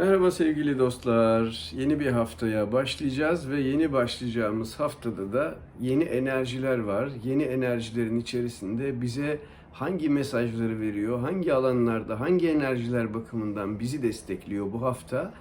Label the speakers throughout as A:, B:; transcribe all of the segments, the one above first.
A: Merhaba sevgili dostlar. Yeni bir haftaya başlayacağız ve yeni başlayacağımız haftada da yeni enerjiler var. Yeni enerjilerin içerisinde bize hangi mesajları veriyor, hangi alanlarda, hangi enerjiler bakımından bizi destekliyor bu hafta.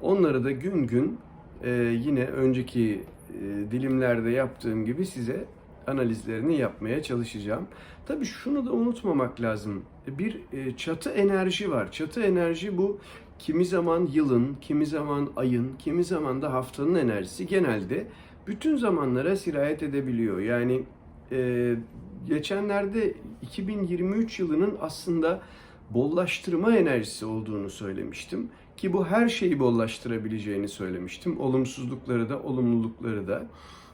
A: Onları da gün gün e, yine önceki e, dilimlerde yaptığım gibi size analizlerini yapmaya çalışacağım. Tabii şunu da unutmamak lazım. Bir e, çatı enerji var. Çatı enerji bu kimi zaman yılın, kimi zaman ayın, kimi zaman da haftanın enerjisi genelde bütün zamanlara sirayet edebiliyor. Yani e, geçenlerde 2023 yılının aslında bollaştırma enerjisi olduğunu söylemiştim. Ki bu her şeyi bollaştırabileceğini söylemiştim. Olumsuzlukları da, olumlulukları da.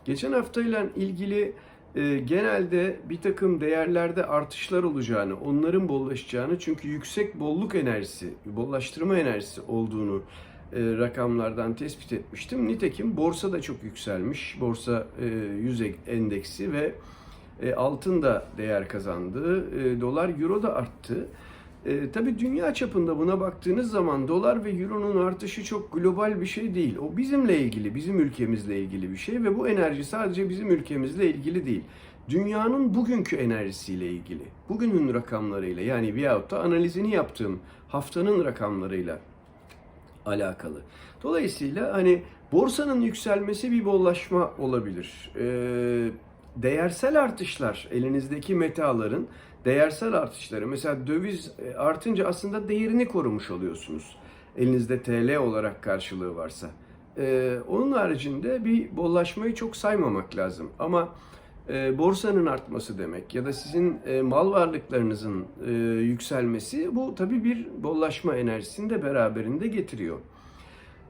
A: Geçen haftayla ilgili e, genelde bir takım değerlerde artışlar olacağını, onların bollaşacağını çünkü yüksek bolluk enerjisi, bollaştırma enerjisi olduğunu e, rakamlardan tespit etmiştim. Nitekim borsa da çok yükselmiş. Borsa e, 100 endeksi ve e, altın da değer kazandı. E, dolar, euro da arttı. E, tabii dünya çapında buna baktığınız zaman dolar ve euronun artışı çok global bir şey değil. O bizimle ilgili, bizim ülkemizle ilgili bir şey ve bu enerji sadece bizim ülkemizle ilgili değil. Dünyanın bugünkü enerjisiyle ilgili, bugünün rakamlarıyla yani veyahut da analizini yaptığım haftanın rakamlarıyla alakalı. Dolayısıyla hani borsanın yükselmesi bir bollaşma olabilir. Ee, değersel artışlar, elinizdeki metaların değersel artışları. Mesela döviz e, artınca aslında değerini korumuş oluyorsunuz. Elinizde TL olarak karşılığı varsa. Ee, onun haricinde bir bollaşmayı çok saymamak lazım. Ama e, borsanın artması demek ya da sizin e, mal varlıklarınızın e, yükselmesi bu tabii bir bollaşma enerjisini de beraberinde getiriyor.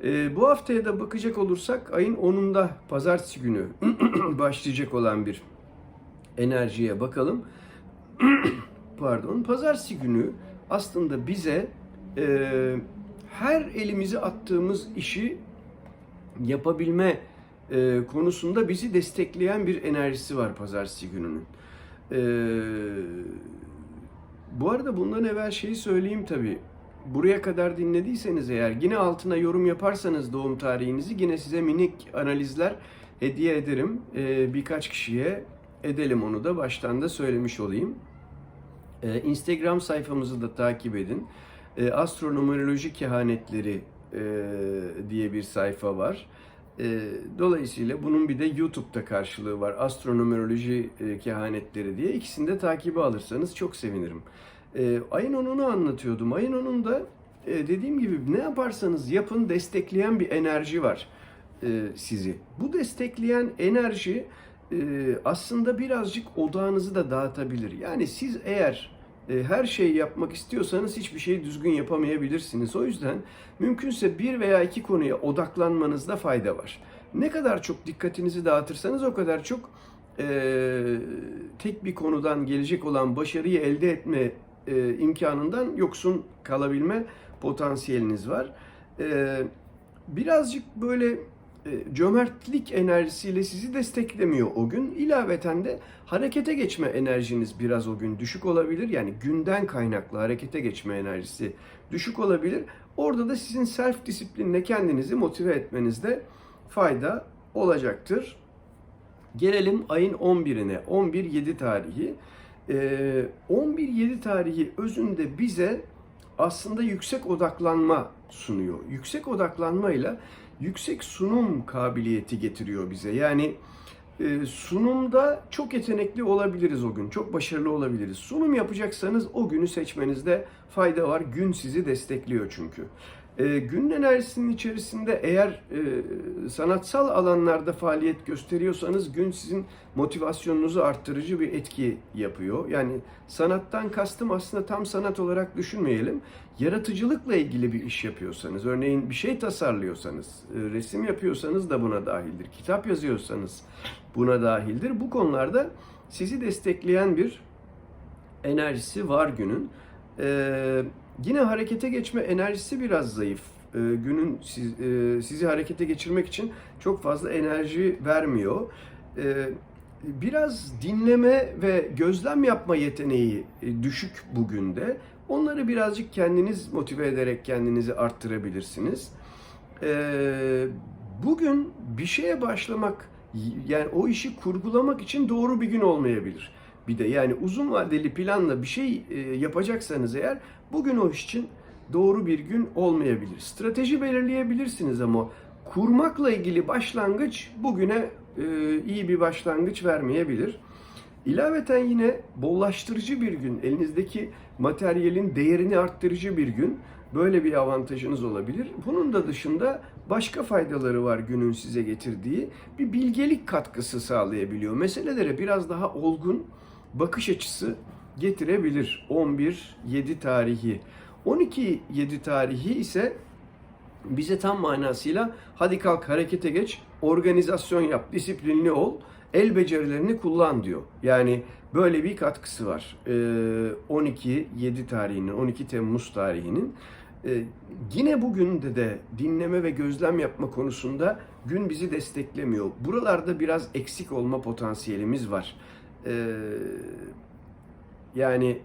A: E, bu haftaya da bakacak olursak ayın 10'unda pazartesi günü başlayacak olan bir enerjiye bakalım. Pardon, pazartesi günü aslında bize e, her elimizi attığımız işi yapabilme e, konusunda bizi destekleyen bir enerjisi var pazartesi gününün. E, bu arada bundan evvel şeyi söyleyeyim tabii. Buraya kadar dinlediyseniz eğer yine altına yorum yaparsanız doğum tarihinizi yine size minik analizler hediye ederim. E, birkaç kişiye edelim onu da baştan da söylemiş olayım. E, Instagram sayfamızı da takip edin. E, Astronumeroloji Kehanetleri e, diye bir sayfa var. E, dolayısıyla bunun bir de YouTube'da karşılığı var. Astronumeroloji e, Kehanetleri diye. İkisini de takibe alırsanız çok sevinirim. E, ayın 10'unu anlatıyordum. Ayın 10'unda e, dediğim gibi ne yaparsanız yapın destekleyen bir enerji var e, sizi. Bu destekleyen enerji e, aslında birazcık odağınızı da dağıtabilir. Yani siz eğer e, her şeyi yapmak istiyorsanız hiçbir şeyi düzgün yapamayabilirsiniz. O yüzden mümkünse bir veya iki konuya odaklanmanızda fayda var. Ne kadar çok dikkatinizi dağıtırsanız o kadar çok e, tek bir konudan gelecek olan başarıyı elde etme e, imkanından yoksun kalabilme potansiyeliniz var. E, birazcık böyle e, cömertlik enerjisiyle sizi desteklemiyor o gün. İlaveten de harekete geçme enerjiniz biraz o gün düşük olabilir. Yani günden kaynaklı harekete geçme enerjisi düşük olabilir. Orada da sizin self disiplinle kendinizi motive etmenizde fayda olacaktır. Gelelim ayın 11'ine. 11-7 tarihi. Ee, 11-7 tarihi özünde bize aslında yüksek odaklanma sunuyor. Yüksek odaklanmayla yüksek sunum kabiliyeti getiriyor bize. Yani e, sunumda çok yetenekli olabiliriz o gün. Çok başarılı olabiliriz. Sunum yapacaksanız o günü seçmenizde fayda var. Gün sizi destekliyor çünkü. E, günün enerjisinin içerisinde eğer e, sanatsal alanlarda faaliyet gösteriyorsanız gün sizin motivasyonunuzu arttırıcı bir etki yapıyor. Yani sanattan kastım aslında tam sanat olarak düşünmeyelim. Yaratıcılıkla ilgili bir iş yapıyorsanız, örneğin bir şey tasarlıyorsanız, e, resim yapıyorsanız da buna dahildir. Kitap yazıyorsanız buna dahildir. Bu konularda sizi destekleyen bir enerjisi var günün. Ee, yine harekete geçme enerjisi biraz zayıf. Ee, günün siz, e, sizi harekete geçirmek için çok fazla enerji vermiyor. Ee, biraz dinleme ve gözlem yapma yeteneği e, düşük bugün de. Onları birazcık kendiniz motive ederek kendinizi arttırabilirsiniz. Ee, bugün bir şeye başlamak, yani o işi kurgulamak için doğru bir gün olmayabilir. Bir de yani uzun vadeli planla bir şey e, yapacaksanız eğer bugün o iş için doğru bir gün olmayabilir. Strateji belirleyebilirsiniz ama kurmakla ilgili başlangıç bugüne e, iyi bir başlangıç vermeyebilir. İlaveten yine bollaştırıcı bir gün, elinizdeki materyalin değerini arttırıcı bir gün. Böyle bir avantajınız olabilir. Bunun da dışında başka faydaları var günün size getirdiği. Bir bilgelik katkısı sağlayabiliyor. Meselelere biraz daha olgun bakış açısı getirebilir. 11-7 tarihi. 12-7 tarihi ise bize tam manasıyla hadi kalk harekete geç, organizasyon yap, disiplinli ol, el becerilerini kullan diyor. Yani böyle bir katkısı var. Ee, 12-7 tarihinin, 12 Temmuz tarihinin. Ee, yine bugün de de dinleme ve gözlem yapma konusunda gün bizi desteklemiyor. Buralarda biraz eksik olma potansiyelimiz var. Ee, yani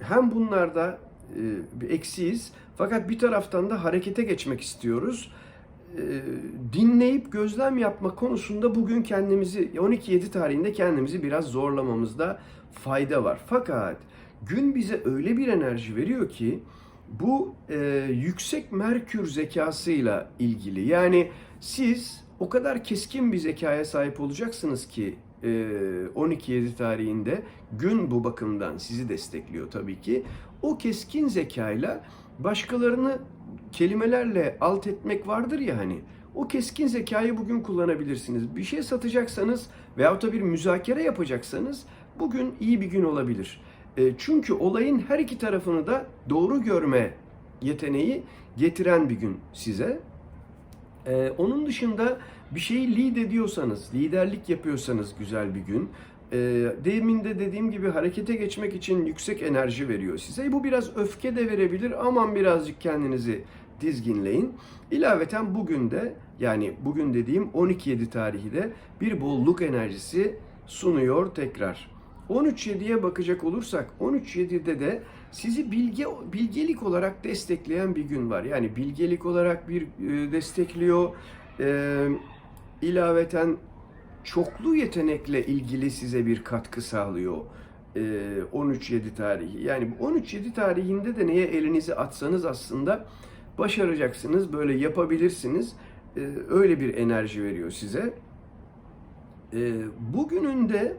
A: hem bunlarda e, bir eksiyiz fakat bir taraftan da harekete geçmek istiyoruz. E, dinleyip gözlem yapma konusunda bugün kendimizi 12-7 tarihinde kendimizi biraz zorlamamızda fayda var. Fakat gün bize öyle bir enerji veriyor ki bu e, yüksek Merkür zekasıyla ilgili. Yani siz o kadar keskin bir zekaya sahip olacaksınız ki 12-7 tarihinde gün bu bakımdan sizi destekliyor tabii ki. O keskin zekayla başkalarını kelimelerle alt etmek vardır ya hani. O keskin zekayı bugün kullanabilirsiniz. Bir şey satacaksanız veyahut da bir müzakere yapacaksanız bugün iyi bir gün olabilir. E, çünkü olayın her iki tarafını da doğru görme yeteneği getiren bir gün size. E, onun dışında bir şeyi lead ediyorsanız, liderlik yapıyorsanız güzel bir gün. E, demin de dediğim gibi harekete geçmek için yüksek enerji veriyor size. Bu biraz öfke de verebilir. Aman birazcık kendinizi dizginleyin. İlaveten bugün de yani bugün dediğim 12-7 tarihi de bir bolluk enerjisi sunuyor tekrar. 13-7'ye bakacak olursak 13-7'de de sizi bilge bilgelik olarak destekleyen bir gün var. Yani bilgelik olarak bir e, destekliyor. E, ilaveten çoklu yetenekle ilgili size bir katkı sağlıyor. E, 13-7 tarihi. Yani 13-7 tarihinde de neye elinizi atsanız aslında başaracaksınız. Böyle yapabilirsiniz. E, öyle bir enerji veriyor size. E, bugünün de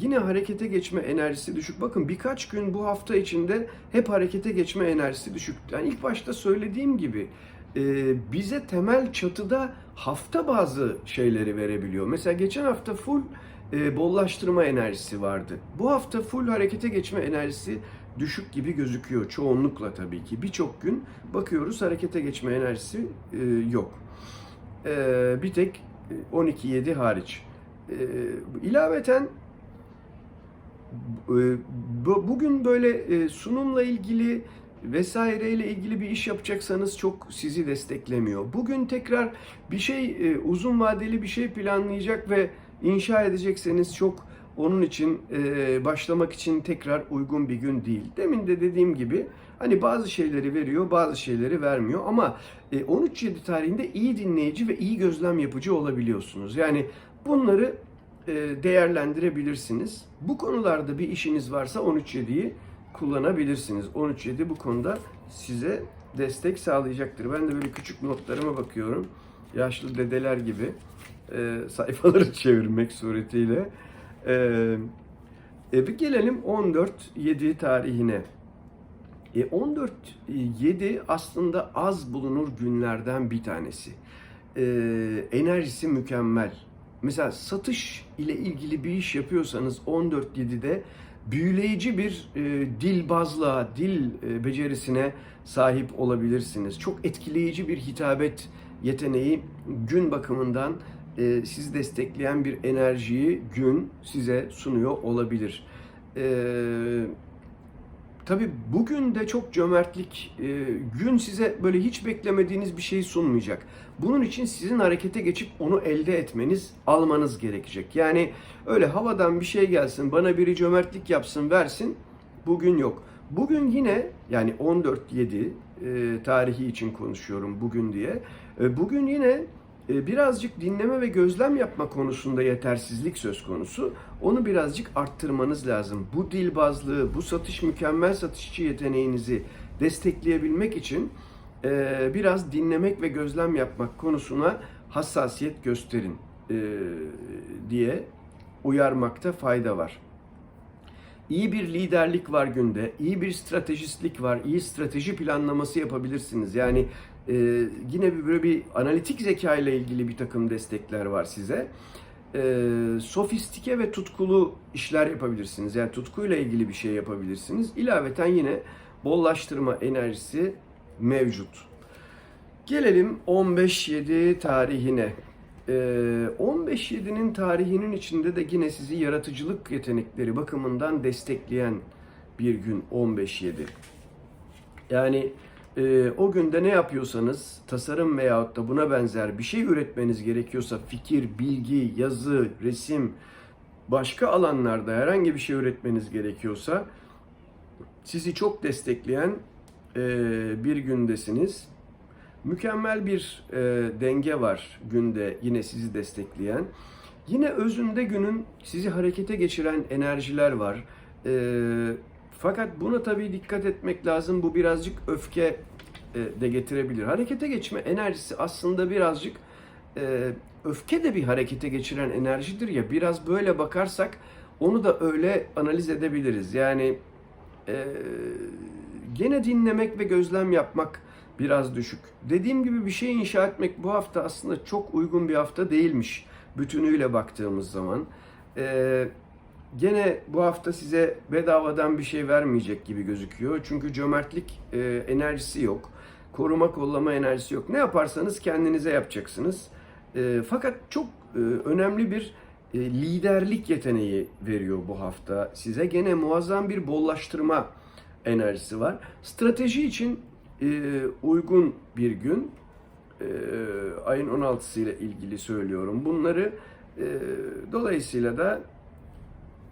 A: Yine harekete geçme enerjisi düşük. Bakın birkaç gün bu hafta içinde hep harekete geçme enerjisi düşük. Yani ilk başta söylediğim gibi e, bize temel çatıda hafta bazı şeyleri verebiliyor. Mesela geçen hafta full e, bollaştırma enerjisi vardı. Bu hafta full harekete geçme enerjisi düşük gibi gözüküyor çoğunlukla tabii ki. Birçok gün bakıyoruz harekete geçme enerjisi e, yok. E, bir tek 12-7 hariç. E, ilaveten ee, bugün böyle e, sunumla ilgili vesaireyle ilgili bir iş yapacaksanız çok sizi desteklemiyor. Bugün tekrar bir şey e, uzun vadeli bir şey planlayacak ve inşa edecekseniz çok onun için e, başlamak için tekrar uygun bir gün değil. Demin de dediğim gibi hani bazı şeyleri veriyor, bazı şeyleri vermiyor ama 13-7 tarihinde iyi dinleyici ve iyi gözlem yapıcı olabiliyorsunuz. Yani bunları e, değerlendirebilirsiniz. Bu konularda bir işiniz varsa 13.7'yi kullanabilirsiniz. 13.7 bu konuda size destek sağlayacaktır. Ben de böyle küçük notlarıma bakıyorum. Yaşlı dedeler gibi e, sayfaları çevirmek suretiyle. E, e, bir gelelim 14.7 tarihine. E, 14.7 aslında az bulunur günlerden bir tanesi. E, enerjisi mükemmel mesela satış ile ilgili bir iş yapıyorsanız 14.7'de büyüleyici bir e, dil bazla, dil e, becerisine sahip olabilirsiniz. Çok etkileyici bir hitabet yeteneği gün bakımından e, sizi destekleyen bir enerjiyi gün size sunuyor olabilir. Eee Tabi bugün de çok cömertlik, e, gün size böyle hiç beklemediğiniz bir şeyi sunmayacak. Bunun için sizin harekete geçip onu elde etmeniz, almanız gerekecek. Yani öyle havadan bir şey gelsin, bana biri cömertlik yapsın, versin, bugün yok. Bugün yine yani 14-7 e, tarihi için konuşuyorum bugün diye. E, bugün yine birazcık dinleme ve gözlem yapma konusunda yetersizlik söz konusu. Onu birazcık arttırmanız lazım. Bu dilbazlığı, bu satış mükemmel satışçı yeteneğinizi destekleyebilmek için e, biraz dinlemek ve gözlem yapmak konusuna hassasiyet gösterin e, diye uyarmakta fayda var. İyi bir liderlik var günde, iyi bir stratejistlik var, iyi strateji planlaması yapabilirsiniz. Yani e, yine bir böyle bir analitik zeka ile ilgili bir takım destekler var size. E, sofistike ve tutkulu işler yapabilirsiniz. Yani tutkuyla ilgili bir şey yapabilirsiniz. İlaveten yine bollaştırma enerjisi mevcut. Gelelim 15-7 tarihine. Ee, 15-7'nin tarihinin içinde de yine sizi yaratıcılık yetenekleri bakımından destekleyen bir gün 15-7. Yani e, o günde ne yapıyorsanız tasarım veyahut da buna benzer bir şey üretmeniz gerekiyorsa fikir, bilgi, yazı, resim, başka alanlarda herhangi bir şey üretmeniz gerekiyorsa sizi çok destekleyen e, bir gündesiniz. Mükemmel bir e, denge var günde yine sizi destekleyen. Yine özünde günün sizi harekete geçiren enerjiler var. E, fakat buna tabii dikkat etmek lazım. Bu birazcık öfke e, de getirebilir. Harekete geçme enerjisi aslında birazcık e, öfke de bir harekete geçiren enerjidir ya. Biraz böyle bakarsak onu da öyle analiz edebiliriz. Yani e, gene dinlemek ve gözlem yapmak biraz düşük. Dediğim gibi bir şey inşa etmek bu hafta aslında çok uygun bir hafta değilmiş bütünüyle baktığımız zaman. Ee, gene bu hafta size bedavadan bir şey vermeyecek gibi gözüküyor. Çünkü cömertlik e, enerjisi yok. Koruma kollama enerjisi yok. Ne yaparsanız kendinize yapacaksınız. E, fakat çok e, önemli bir e, liderlik yeteneği veriyor bu hafta size. Gene muazzam bir bollaştırma enerjisi var. Strateji için e, uygun bir gün. E, ayın 16'sı ile ilgili söylüyorum. Bunları e, dolayısıyla da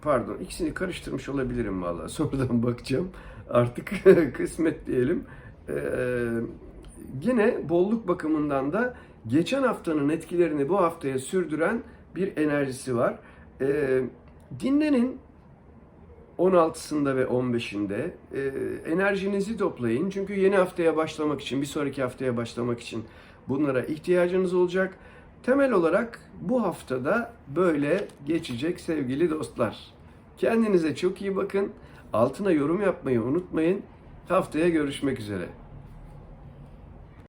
A: pardon ikisini karıştırmış olabilirim valla. Sonradan bakacağım. Artık kısmet diyelim. E, yine bolluk bakımından da geçen haftanın etkilerini bu haftaya sürdüren bir enerjisi var. E, dinlenin 16'sında ve 15'inde e, enerjinizi toplayın. Çünkü yeni haftaya başlamak için, bir sonraki haftaya başlamak için bunlara ihtiyacınız olacak. Temel olarak bu haftada böyle geçecek sevgili dostlar. Kendinize çok iyi bakın. Altına yorum yapmayı unutmayın. Haftaya görüşmek üzere.